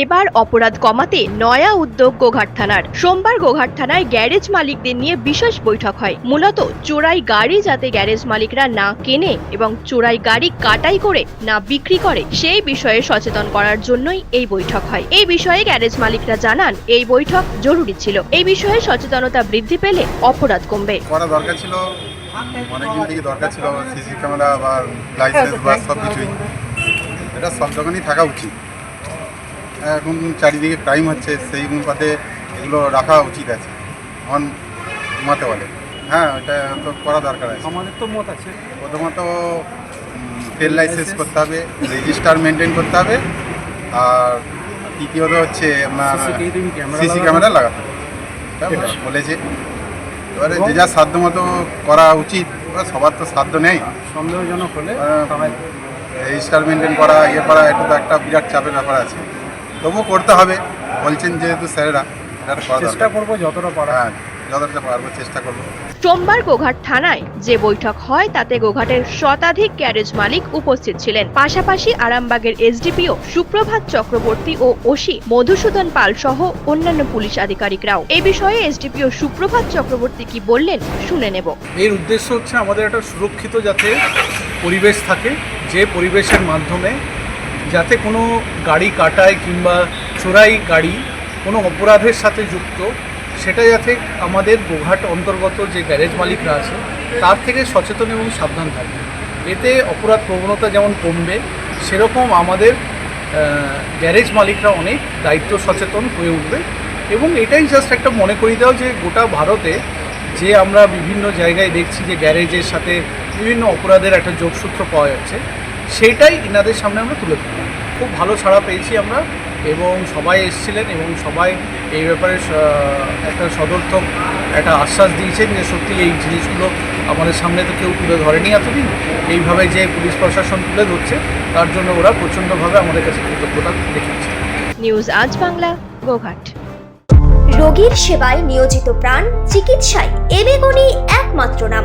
এবার অপরাধ কমাতে নয়া উদ্যোগ গোঘাট থানার। সোমবার গোঘাট থানায় গ্যারেজ মালিকদের নিয়ে বিশেষ বৈঠক হয়। মূলত চোরাই গাড়ি যাতে গ্যারেজ মালিকরা না কেনে এবং চোরাই গাড়ি কাটাই করে না বিক্রি করে, সেই বিষয়ে সচেতন করার জন্যই এই বৈঠক হয়। এই বিষয়ে গ্যারেজ মালিকরা জানান, এই বৈঠক জরুরি ছিল। এই বিষয়ে সচেতনতা বৃদ্ধি পেলে অপরাধ কমবে। করা দরকার ছিল ক্যামেরা বা সব কিছুই এটা সব থাকা উচিত। এখন চারিদিকে ক্রাইম হচ্ছে সেই অনুপাতে এগুলো রাখা উচিত আছে। অন মতে বলে হ্যাঁ এটা তো করা দরকার আছে। আমাদের তো মত আছে। প্রথমত ট্রেড লাইসেন্স করতে হবে রেজিস্টার মেনটেন করতে হবে আর তৃতীয়ত হচ্ছে আপনার সিসি ক্যামেরা লাগাতে হবে। বলেছে। এবারে যে যা সাধ্য মতো করা উচিত সবার তো সাধ্য নেই। সন্দেহজনক হলে রেজিস্টার মেনটেন করা ইয়ে করা এটা তো একটা বিরাট চাপের ব্যাপার আছে। তবুও করতে হবে। বলছেন যেহেতু স্যারেরা চেষ্টা করব যতটা পারা। হ্যাঁ যতটা পারব চেষ্টা করব। সোমবার গোঘাট থানায় যে বৈঠক হয় তাতে গোঘাটের শতাধিক ক্যারেজ মালিক উপস্থিত ছিলেন। পাশাপাশি আরামবাগের এসডিপিও সুপ্রভাত চক্রবর্তী ও ওসি মধুসূদন পাল সহ অন্যান্য পুলিশ আধিকারিকরাও। এ বিষয়ে এসডিপিও সুপ্রভাত চক্রবর্তী কি বললেন শুনে নেব। এর উদ্দেশ্য হচ্ছে আমাদের একটা সুরক্ষিত যাতে পরিবেশ থাকে। যে পরিবেশের মাধ্যমে যাতে কোনো গাড়ি কাটায় কিংবা চোরাই গাড়ি কোনো অপরাধের সাথে যুক্ত, সেটা যাতে আমাদের গোঘাট অন্তর্গত যে গ্যারেজ মালিকরা আছে, তার থেকে সচেতন এবং সাবধান থাকবে। এতে অপরাধ প্রবণতা যেমন কমবে, সেরকম আমাদের গ্যারেজ মালিকরা অনেক দায়িত্ব সচেতন হয়ে উঠবে এবং এটাই জাস্ট একটা মনে করি দাও যে গোটা ভারতে যে আমরা বিভিন্ন জায়গায় দেখছি যে গ্যারেজের সাথে বিভিন্ন অপরাধের একটা যোগসূত্র পাওয়া যাচ্ছে সেটাই ইনাদের সামনে আমরা তুলে ধরলাম। খুব ভালো ছাড়া পেয়েছি আমরা এবং সবাই এসেছিলেন এবং সবাই এই ব্যাপারে একটা সদর্থক একটা আশ্বাস দিয়েছেন যে সত্যি এই জিনিসগুলো আমাদের সামনে তো কেউ তুলে ধরেনি এতদিন। এইভাবে যে পুলিশ প্রশাসন তুলে ধরছে তার জন্য ওরা প্রচণ্ডভাবে আমাদের কাছে কৃতজ্ঞতা দেখিয়েছে। নিউজ আজ বাংলা গোঘাট। রোগীর সেবায় নিয়োজিত প্রাণ চিকিৎসায় এবেগুনি একমাত্র নাম।